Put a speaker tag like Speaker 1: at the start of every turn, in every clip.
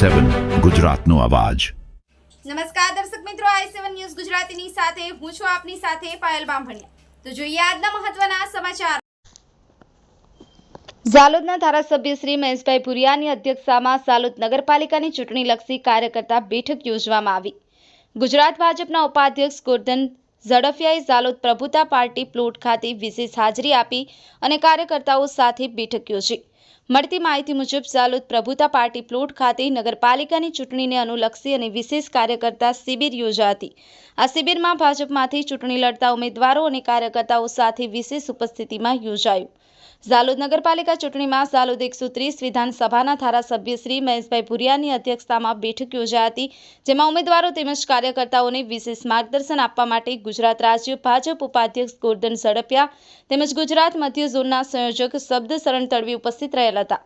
Speaker 1: સેવન ગુજરાતનો અવાજ.
Speaker 2: નમસ્કાર દર્શક મિત્રો આઈ સેવન ન્યૂઝ ગુજરાતીની સાથે હું છું આપની સાથે પાયલ બામભણિયા. તો જોઈએ આજના મહત્વના સમાચાર. ઝાલોદના ધારાસભ્ય શ્રી મહેશભાઈ પુરિયાની અધ્યક્ષતામાં ઝાલોદ નગરપાલિકાની ચૂંટણીલક્ષી કાર્યકર્તા બેઠક યોજવામાં આવી. ગુજરાત ભાજપના ઉપાધ્યક્ષ ગોરધન ઝડફિયાએ ઝાલોદ પ્રભુતા પાર્ટી પ્લોટ ખાતે વિશેષ હાજરી આપી અને કાર્યકર્તાઓ સાથે બેઠક યોજી. મળતી માહિતી મુજબ, ઝાલોદ પ્રભુતા પાર્ટી પ્લોટ ખાતે નગરપાલિકાની ચૂંટણીને અનુલક્ષી અને વિશેષ કાર્યકર્તા શિબિર યોજા હતી આ શિબિરમાં ભાજપમાંથી ચૂંટણી લડતા ઉમેદવારો અને કાર્યકર્તાઓ સાથે વિશેષ ઉપસ્થિતિમાં યોજાયું. ઝાલોદ નગરપાલિકા ચૂંટણીમાં ઝાલોદ એકસો ત્રીસ વિધાનસભાના ધારાસભ્ય શ્રી મહેશભાઈ ભુરિયાની અધ્યક્ષતામાં બેઠક યોજાઈ હતી, જેમાં ઉમેદવારો તેમજ કાર્યકર્તાઓને વિશેષ માર્ગદર્શન આપવા માટે ગુજરાત રાજ્ય ભાજપ ઉપાધ્યક્ષ ગોરધન ઝડપિયા તેમજ ગુજરાત મધ્ય ઝોનના સંયોજક શબ્દ શરણ તડવી ઉપસ્થિત રહેલા હતા.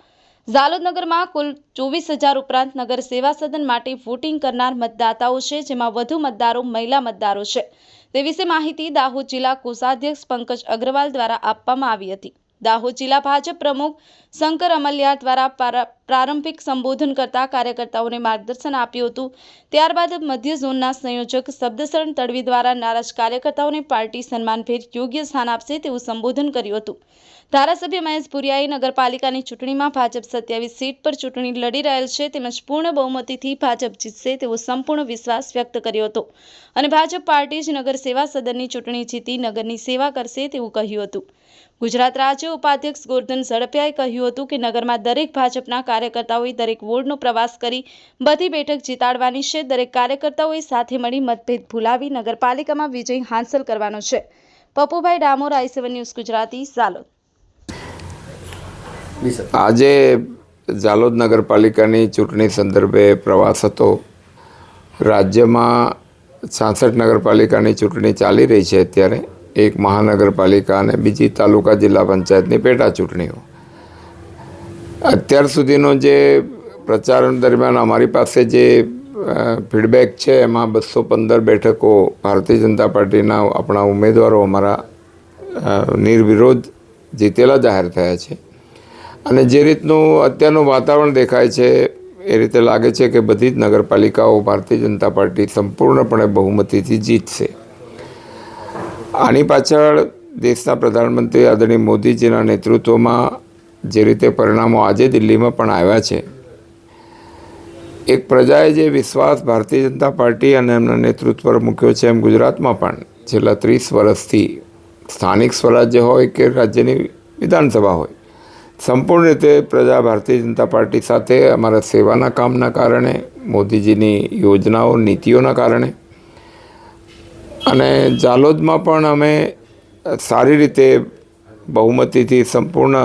Speaker 2: ઝાલોદ નગરમાં કુલ ચોવીસ હજાર ઉપરાંત નગર સેવા સદન માટે વોટિંગ કરનાર મતદાતાઓ છે, જેમાં વધુ મતદારો મહિલા મતદારો છે. તે વિશે માહિતી દાહોદ જિલ્લા કોષાધ્યક્ષ પંકજ અગ્રવાલ દ્વારા આપવામાં આવી હતી. દાહોદ જિલ્લા ભાજપ પ્રમુખ શંકર અમલિયા દ્વારા પારા- પ્રારંભિક સંબોધન કરતા કાર્યકર્તાઓને માર્ગદર્શન આપ્યું હતું. ત્યારબાદ મધ્ય ઝોનના સંયોજક શબ્દશરણ તડવી દ્વારા નારાજ કાર્યકર્તાઓને પાર્ટી સન્માનભેર યોગ્ય સ્થાન આપશે તેવું સંબોધન કર્યું હતું. ધારાસભ્ય મહેશ ભુરિયાએ નગરપાલિકાની ચૂંટણીમાં ભાજપ સત્યાવીસ સીટ પર ચૂંટણી લડી રહેલ છે તેમજ પૂર્ણ બહુમતીથી ભાજપ જીતશે તેવો સંપૂર્ણ વિશ્વાસ વ્યક્ત કર્યો હતો અને ભાજપ પાર્ટી જ નગર સેવા સદનની ચૂંટણી જીતી નગરની સેવા કરશે તેવું કહ્યું હતું. ગુજરાત રાજ્ય ઉપાધ્યક્ષ ગોરધન ઝડપિયાએ કહ્યું હતું કે નગરમાં દરેક ભાજપના કાર્યકર્તાઓએ દરેક વોર્ડનો પ્રવાસ કરી બધી બેઠક જીતાડવાની છે. દરેક કાર્યકર્તાઓએ સાથે મળી મતભેદ ભૂલાવી નગરપાલિકામાં વિજય હાંસલ કરવાનો છે. Pappubhai Damor, I seven news Gujarati, Jhalod.
Speaker 3: આજે ઝાલોદ નગરપાલિકાની ચૂંટણી સંદર્ભે પ્રવાસ હતો. રાજ્યમાં છાસઠ નગરપાલિકાની ચૂંટણી ચાલી રહી છે અત્યારે. એક મહાનગરપાલિકા અને બીજી તાલુકા જિલ્લા પંચાયતની પેટા ચૂંટણીઓ. અત્યાર સુધીનો જે પ્રચારણ દરમિયાન અમારી પાસે જે ફીડબેક છે, એમાં બસો પંદર બેઠકો ભારતીય જનતા પાર્ટીના આપણા ઉમેદવારો અમારા નિર્વિરોધ જીતેલા જાહેર થયા છે. અને જે રીતનું અત્યારનું વાતાવરણ દેખાય છે, એ રીતે લાગે છે કે બધી જ નગરપાલિકાઓ ભારતીય જનતા પાર્ટી સંપૂર્ણપણે બહુમતીથી જીતશે. આની પાછળ દેશના પ્રધાનમંત્રી આદરણીય મોદીજીના નેતૃત્વમાં જે રીતે પરિણામો આજે દિલ્હીમાં પણ આવ્યા છે. એક પ્રજાએ જે વિશ્વાસ ભારતીય જનતા પાર્ટી અને એમના નેતૃત્વ પર મૂક્યો છે એમ ગુજરાતમાં પણ, છેલ્લા ત્રીસ વર્ષથી સ્થાનિક સ્વરાજ્ય હોય કે રાજ્યની વિધાનસભા હોય, સંપૂર્ણ રીતે પ્રજા ભારતીય જનતા પાર્ટી સાથે અમારા સેવાના કામના કારણે, મોદીજીની યોજનાઓ, નીતિઓના કારણે અને જાલોદમાં પણ અમે સારી રીતે બહુમતીથી સંપૂર્ણ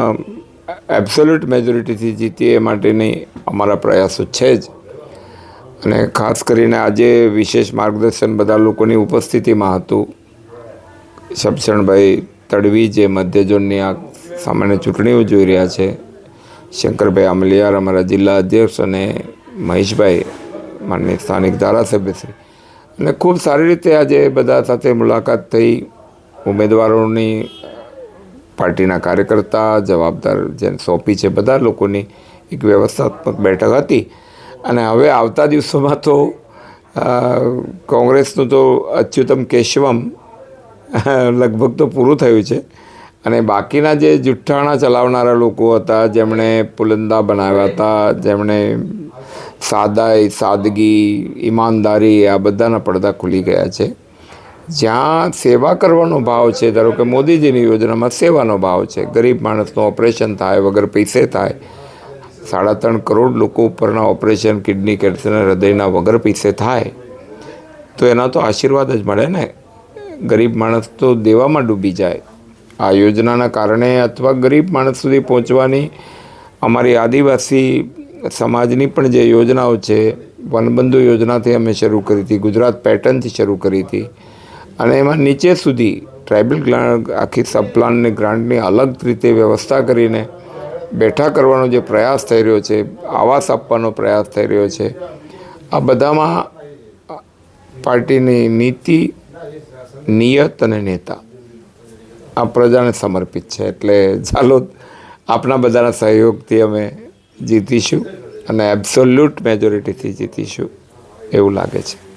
Speaker 3: એબ્સોલ્યુટ મેજોરિટીથી જીતીએ માટેની અમારા પ્રયાસો છે જ. અને ખાસ કરીને આજે વિશેષ માર્ગદર્શન બધા લોકોની ઉપસ્થિતિમાં હતું. શબશણભાઈ તડવી જે મધ્ય ઝોનની આ સામાન્ય ચૂંટણીઓ જોઈ રહ્યા છે. શંકરભાઈ અમલિયાર અમારા જિલ્લા અધ્યક્ષ અને મહેશભાઈ માનની સ્થાનિક ધારાસભ્યશ્રી અને ખૂબ સારી રીતે આજે બધા સાથે મુલાકાત થઈ. ઉમેદવારોની પાર્ટીના કાર્યકર્તા, જવાબદાર જેને સોંપી છે બધા લોકોની એક વ્યવસ્થાત્મક બેઠક હતી. અને હવે આવતા દિવસોમાં તો કોંગ્રેસનું તો અચ્યુતમ કેશવમ લગભગ તો પૂરું થયું છે. અને બાકીના જે જુઠ્ઠાણા ચલાવનારા લોકો હતા, જેમણે પુલંદા બનાવ્યા હતા, જેમણે સાદાઈ, સાદગી, ઈમાનદારી, આ બધાના પડદા ખુલી ગયા છે. જ્યાં સેવા કરવાનો ભાવ છે, ધારો કે મોદીજીની યોજનામાં સેવાનો ભાવ છે, ગરીબ માણસનું ઓપરેશન થાય વગર પૈસે થાય, સાડા ત્રણ કરોડ લોકો ઉપરના ઓપરેશન, કિડની કેન્સર હૃદયના વગર પૈસે થાય, તો એના તો આશીર્વાદ જ મળે ને? ગરીબ માણસ તો દેવામાં ડૂબી જાય. આ યોજનાના કારણે અથવા ગરીબ માણસ સુધી પહોંચવાની અમારી આદિવાસી સમાજની પણ જે યોજનાઓ છે, વનબંધુ યોજનાથી અમે શરૂ કરી હતી, ગુજરાત પેટર્નથી શરૂ કરી હતી. અને એમાં નીચે સુધી ટ્રાઇબલ આખી સબ પ્લાનને, ગ્રાન્ટની અલગ રીતે વ્યવસ્થા કરીને બેઠા કરવાનો જે પ્રયાસ થઈ રહ્યો છે, આવાસ આપવાનો પ્રયાસ થઈ રહ્યો છે, આ બધામાં પાર્ટીની નીતિ, નિયત અને નેતા આ પ્રજાને સમર્પિત છે. એટલે ચાલો આપના બધાના સહયોગથી અમે જીતીશું અને એબ્સોલ્યુટ મેજોરિટીથી જીતીશું એવું લાગે છે.